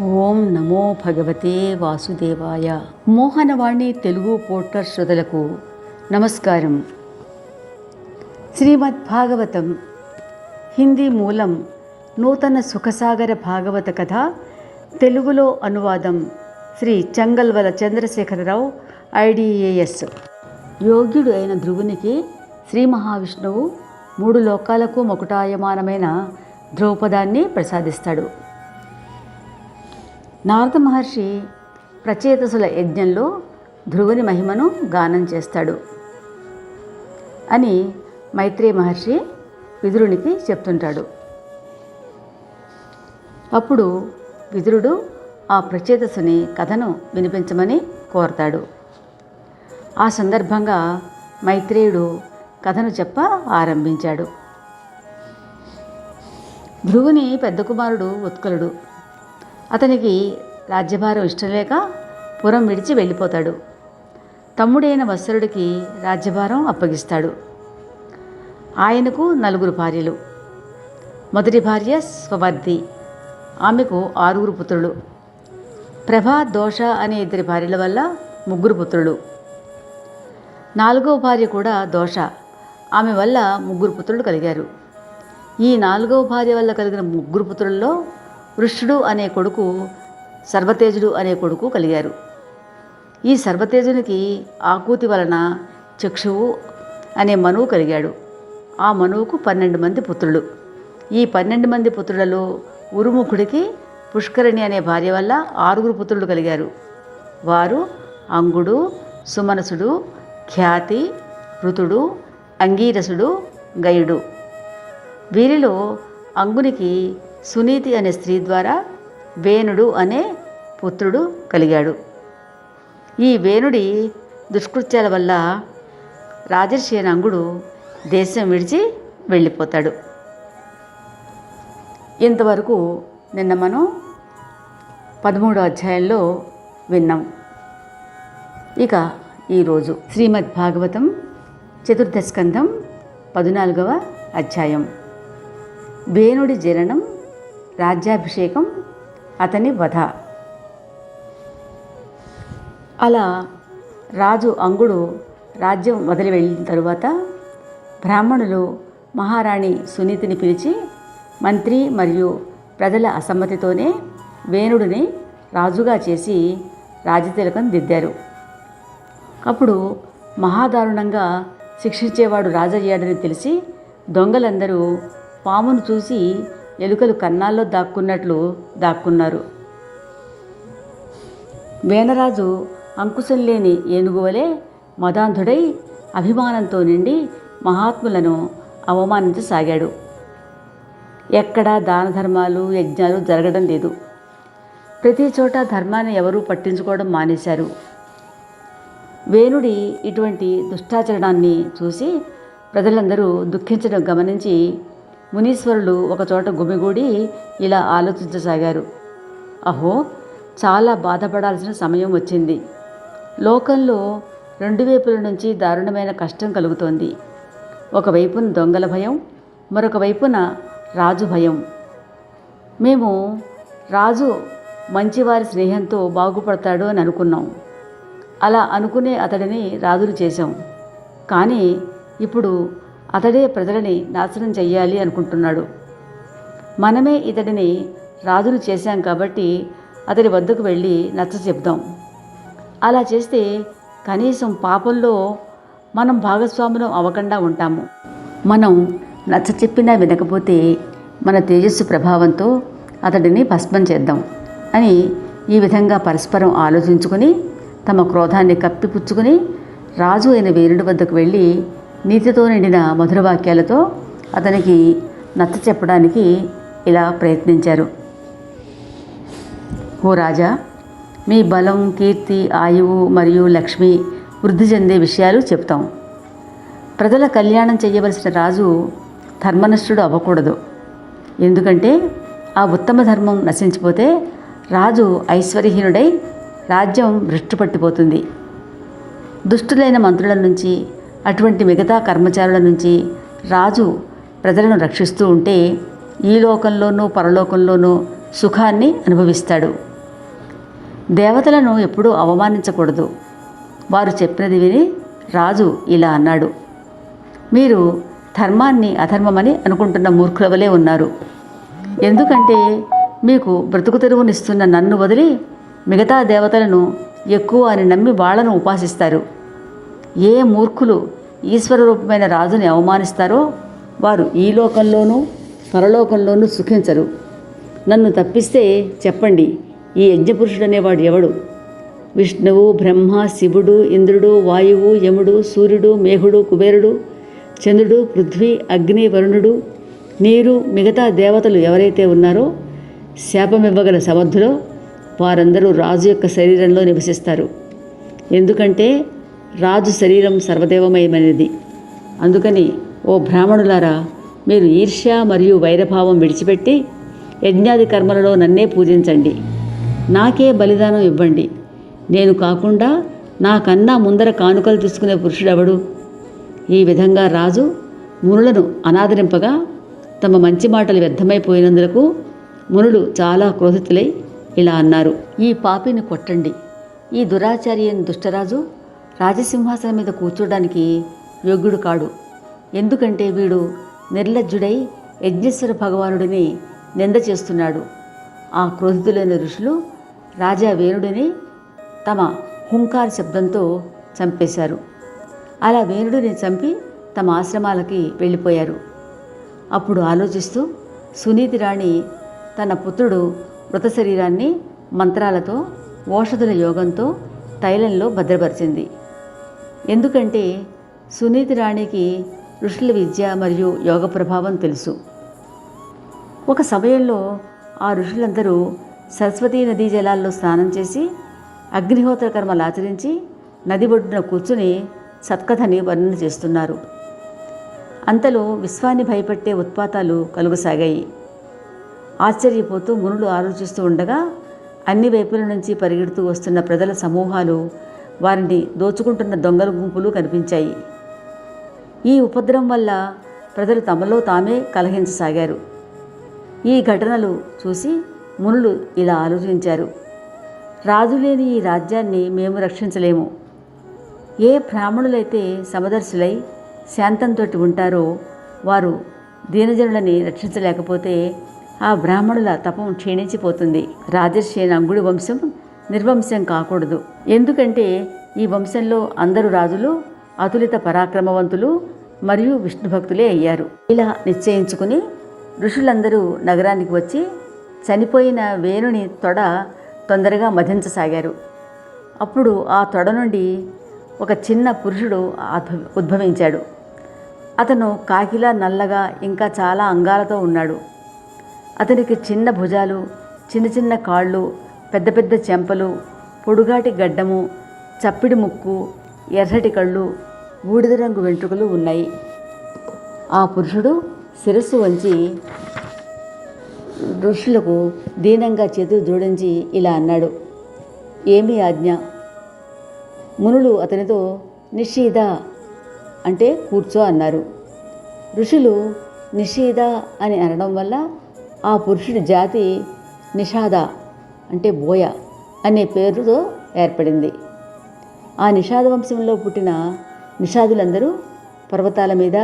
ఓం నమో భగవతే వాసుదేవాయ. మోహనవాణి తెలుగు పోర్టర్ శ్రోతలకు నమస్కారం. శ్రీమద్ భాగవతం హిందీ మూలం నూతన సుఖసాగర భాగవత కథ తెలుగులో అనువాదం శ్రీ చంగల్వల చంద్రశేఖరరావు ఐడిఏఎస్. యోగ్యుడు అయిన ధ్రువునికి శ్రీ మహావిష్ణువు మూడు లోకాలకు మకుటాయమానమైన ద్రౌపదాన్ని ప్రసాదిస్తాడు. నారద మహర్షి ప్రచేతసుల యజ్ఞంలో ధ్రువుని మహిమను గానం చేస్తాడు అని మైత్రేయ మహర్షి విదురునికి చెప్తుంటాడు. అప్పుడు విదురుడు ఆ ప్రచేతసుని కథను వినిపించమని కోరతాడు. ఆ సందర్భంగా మైత్రేయుడు కథను చెప్ప ఆరంభించాడు. ధ్రువుని పెద్ద కుమారుడు ఉత్కలుడు. అతనికి రాజ్యభారం ఇష్టం లేక పురం విడిచి వెళ్ళిపోతాడు. తమ్ముడైన వత్సరుడికి రాజ్యభారం అప్పగిస్తాడు. ఆయనకు నలుగురు భార్యలు. మొదటి భార్య స్వవర్ధి ఆమెకు ఆరుగురు పుత్రులు. ప్రభా దోష అనే ఇద్దరి భార్యల వల్ల ముగ్గురు పుత్రులు. నాలుగవ భార్య కూడా దోష. ఆమె వల్ల ముగ్గురు పుత్రులు కలిగారు. ఈ నాలుగవ భార్య వల్ల కలిగిన ముగ్గురు పుత్రుల్లో వృష్ణుడు అనే కొడుకు సర్వతేజుడు అనే కొడుకు కలిగారు. ఈ సర్వతేజునికి ఆకూతి వలన చక్షువు అనే మనువు కలిగాడు. ఆ మనువుకు పన్నెండు మంది పుత్రులు. ఈ పన్నెండు మంది పుత్రులలో ఉరుముఖుడికి పుష్కరిణి అనే భార్య వల్ల ఆరుగురు పుత్రులు కలిగారు. వారు అంగుడు సుమనసుడు ఖ్యాతి ఋతుడు అంగీరసుడు గయుడు. వీరిలో అంగునికి సునీతి అనే స్త్రీ ద్వారా వేణుడు అనే పుత్రుడు కలిగాడు. ఈ వేణుడి దుష్కృత్యాల వల్ల రాజర్షేనాంగుడు దేశం విడిచి వెళ్ళిపోతాడు. ఇంతవరకు నిన్న మనం పదమూడో అధ్యాయంలో విన్నాం. ఇక ఈరోజు శ్రీమద్ భాగవతం చతుర్థ స్కంధం పద్నాలుగవ అధ్యాయం. వేణుడి జననం రాజ్యాభిషేకం అతని వధ. అలా రాజు అంగుడు రాజ్యం వదిలి వెళ్ళిన తరువాత బ్రాహ్మణులు మహారాణి సునీతిని పిలిచి మంత్రి మరియు ప్రజల అసమ్మతితోనే వేణుడిని రాజుగా చేసి రాజతిలకం దిద్దారు. అప్పుడు మహాదారుణంగా శిక్షించేవాడు రాజయ్యాడని తెలిసి దొంగలందరూ పామును చూసి ఎలుకలు కన్నాల్లో దాక్కున్నట్లు దాక్కున్నారు. వేనరాజు అంకుశం లేని ఏనుగువలే మదాంధుడై అభిమానంతో నిండి మహాత్ములను అవమానించసాగాడు. ఎక్కడా దాన ధర్మాలు యజ్ఞాలు జరగడం లేదు. ప్రతి చోట ధర్మాన్ని ఎవరూ పట్టించుకోవడం మానేశారు. వేణుడి ఇటువంటి దుష్టాచరణాన్ని చూసి ప్రజలందరూ దుఃఖించడం గమనించి మునీశ్వరులు ఒకచోట గుమిగూడి ఇలా ఆలోచించసాగారు. అహో చాలా బాధపడాల్సిన సమయం వచ్చింది. లోకంలో రెండు వైపుల నుంచి దారుణమైన కష్టం కలుగుతోంది. ఒకవైపున దొంగల భయం మరొక వైపున రాజు భయం. మేము రాజు మంచివారి స్నేహంతో బాగుపడతాడు అని అనుకున్నాం. అలా అనుకునే అతడిని రాజులు చేశాం. కానీ ఇప్పుడు అతడే ప్రజలని నాశనం చెయ్యాలి అనుకుంటున్నాడు. మనమే ఇతడిని రాజును చేశాం కాబట్టి అతడి వద్దకు వెళ్ళి నచ్చ చెప్దాం అలా చేస్తే కనీసం పాపంలో మనం భాగస్వాములం అవ్వకుండా ఉంటాము. మనం నచ్చ చెప్పినా వినకపోతే మన తేజస్సు ప్రభావంతో అతడిని భస్మం చేద్దాం అని ఈ విధంగా పరస్పరం ఆలోచించుకుని తమ క్రోధాన్ని కప్పిపుచ్చుకుని రాజు అయిన వీరుడి వద్దకు వెళ్ళి నీతితో నిండిన మధుర వాక్యాలతో అతనికి నచ్చ చెప్పడానికి ఇలా ప్రయత్నించారు. ఓ రాజా మీ బలం కీర్తి ఆయువు మరియు లక్ష్మి వృద్ధి చెందే విషయాలు చెప్తాం. ప్రజల కళ్యాణం చేయవలసిన రాజు ధర్మనిష్ఠుడు అవ్వకూడదు. ఎందుకంటే ఆ ఉత్తమ ధర్మం నశించిపోతే రాజు ఐశ్వర్యహీనుడై రాజ్యం భ్రష్టు పట్టిపోతుంది. దుష్టులైన మంత్రుల నుంచి అటువంటి మిగతా కర్మచారుల నుంచి రాజు ప్రజలను రక్షిస్తూ ఉంటే ఈ లోకంలోనూ పరలోకంలోనూ సుఖాన్ని అనుభవిస్తాడు. దేవతలను ఎప్పుడూ అవమానించకూడదు. వారు చెప్పినది విని రాజు ఇలా అన్నాడు. మీరు ధర్మాన్ని అధర్మమని అనుకుంటున్న మూర్ఖుల వలె ఉన్నారు. ఎందుకంటే మీకు బ్రతుకు తెరువునిస్తున్న నన్ను వదిలి మిగతా దేవతలను ఎక్కువ అని నమ్మి వాళ్ళను ఉపాసిస్తారు. ఏ మూర్ఖులు ఈశ్వర రూపమైన రాజుని అవమానిస్తారో వారు ఈ లోకంలోనూ పరలోకంలోనూ సుఖించరు. నన్ను తప్పిస్తే చెప్పండి ఈ యజ్ఞపురుషుడు అనేవాడు ఎవడు? విష్ణువు బ్రహ్మ శివుడు ఇంద్రుడు వాయువు యముడు సూర్యుడు మేఘుడు కుబేరుడు చంద్రుడు పృథ్వీ అగ్ని వరుణుడు నీరు మిగతా దేవతలు ఎవరైతే ఉన్నారో శాపమివ్వగల సమర్థులో వారందరూ రాజు యొక్క శరీరంలో నివసిస్తారు. ఎందుకంటే రాజు శరీరం సర్వదేవమయమైనది. అందుకని ఓ బ్రాహ్మణులారా మీరు ఈర్ష్య మరియు వైరభావం విడిచిపెట్టి యజ్ఞాది కర్మలలో నన్నే పూజించండి. నాకే బలిదానం ఇవ్వండి. నేను కాకుండా నాకన్నా ముందర కానుకలు తీసుకునే పురుషుడెవడు? ఈ విధంగా రాజు మునులను అనాదరింపగా తమ మంచి మాటలు వ్యర్థమైపోయినందులకు మునులు చాలా క్రోధితులై ఇలా అన్నారు. ఈ పాపిని కొట్టండి. ఈ దురాచారి దుష్టరాజు రాజసింహాసనం మీద కూర్చోడానికి యోగ్యుడు కాడు. ఎందుకంటే వీడు నిర్లజ్జుడై యజ్ఞేశ్వర భగవానుడిని నింద చేస్తున్నాడు. ఆ క్రోధితులైన ఋషులు రాజా వేణుడిని తమ హుంకార శబ్దంతో చంపేశారు. అలా వేణుడిని చంపి తమ ఆశ్రమాలకి వెళ్ళిపోయారు. అప్పుడు ఆలోచిస్తూ సునీతి రాణి తన పుత్రుడు మృత శరీరాన్ని మంత్రాలతో ఓషధుల యోగంతో తైలంలో భద్రపరిచింది. ఎందుకంటే సునీతి రాణికి ఋషుల విద్య మరియు యోగ ప్రభావం తెలుసు. ఒక సమయంలో ఆ ఋషులందరూ సరస్వతీ నదీ జలాల్లో స్నానం చేసి అగ్నిహోత్ర కర్మలు ఆచరించి నది ఒడ్డున కూర్చుని సత్కథని వర్ణన చేస్తున్నారు. అంతలో విశ్వాన్ని భయపెట్టే ఉత్పాతాలు కలుగసాగాయి. ఆశ్చర్యపోతూ మునులు ఆలోచిస్తూ ఉండగా అన్ని వైపుల నుంచి పరిగెడుతూ వస్తున్న ప్రజల సమూహాలు వారిని దోచుకుంటున్న దొంగల గుంపులు కనిపించాయి. ఈ ఉపద్రవం వల్ల ప్రజలు తమలో తామే కలహించసాగారు. ఈ ఘటనలు చూసి మునులు ఇలా ఆలోచించారు. రాజు లేని ఈ రాజ్యాన్ని మేము రక్షించలేము. ఏ బ్రాహ్మణులైతే సమదర్శులై శాంతంతో ఉంటారో వారు దీనజనులని రక్షించలేకపోతే ఆ బ్రాహ్మణుల తపం క్షీణించిపోతుంది. రాజర్షి అంగుడి వంశం నిర్వంశం కాకూడదు. ఎందుకంటే ఈ వంశంలో అందరు రాజులు అతులిత పరాక్రమవంతులు మరియు విష్ణు భక్తులే అయ్యారు. ఇలా నిశ్చయించుకుని ఋషులందరూ నగరానికి వచ్చి చనిపోయిన వేణుని తొడ తొందరగా మధించసాగారు. అప్పుడు ఆ తొడ నుండి ఒక చిన్న పురుషుడు ఉద్భవించాడు. అతను కాకిలా నల్లగా ఇంకా చాలా అంగాలతో ఉన్నాడు. అతనికి చిన్న భుజాలు చిన్న చిన్న కాళ్ళు పెద్ద పెద్ద చెంపలు పొడుగాటి గడ్డము చప్పిడి ముక్కు ఎర్రటి కళ్ళు బూడిద రంగు వెంట్రుకలు ఉన్నాయి. ఆ పురుషుడు శిరస్సు వంచి ఋషులకు దీనంగా చేతులు జోడించి ఇలా అన్నాడు. ఏమి ఆజ్ఞ? మునులు అతనితో నిషీద అంటే కూర్చో అన్నారు. ఋషులు నిషీద అని అనడం వల్ల ఆ పురుషుడి జాతి నిషాద అంటే బోయ అనే పేరుతో ఏర్పడింది. ఆ నిషాద వంశంలో పుట్టిన నిషాదులందరూ పర్వతాల మీద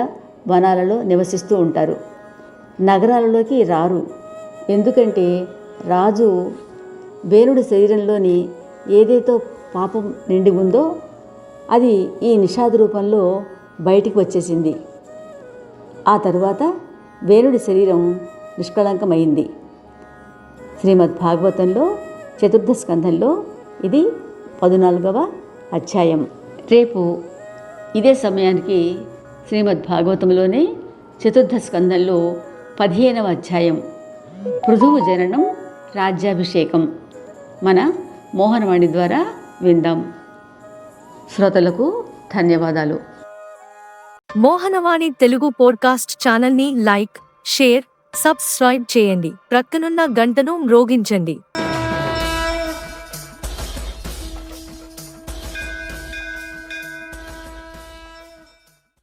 వనాలలో నివసిస్తూ ఉంటారు. నగరాలలోకి రారు. ఎందుకంటే రాజు వేణుడి శరీరంలోని ఏదైతే పాపం నిండి ఉందో అది ఈ నిషాద రూపంలో బయటికి వచ్చేసింది. ఆ తరువాత వేణుడి శరీరం నిష్కళంకమైంది. శ్రీమద్ భాగవతంలో చతుర్థ స్కంధంలో ఇది పద్నాలుగవ అధ్యాయం. రేపు ఇదే సమయానికి శ్రీమద్ భాగవతంలోనే చతుర్థ స్కంధంలో పదిహేనవ అధ్యాయం. పృథువు జననం రాజ్యాభిషేకం. మన మోహనవాణి ద్వారా విందాం. శ్రోతలకు ధన్యవాదాలు. మోహనవాణి తెలుగు పోడ్కాస్ట్ ఛానల్ని లైక్ షేర్ సబ్స్క్రైబ్ చేయండి. ప్రక్కనున్న గంటను మ్రోగించండి.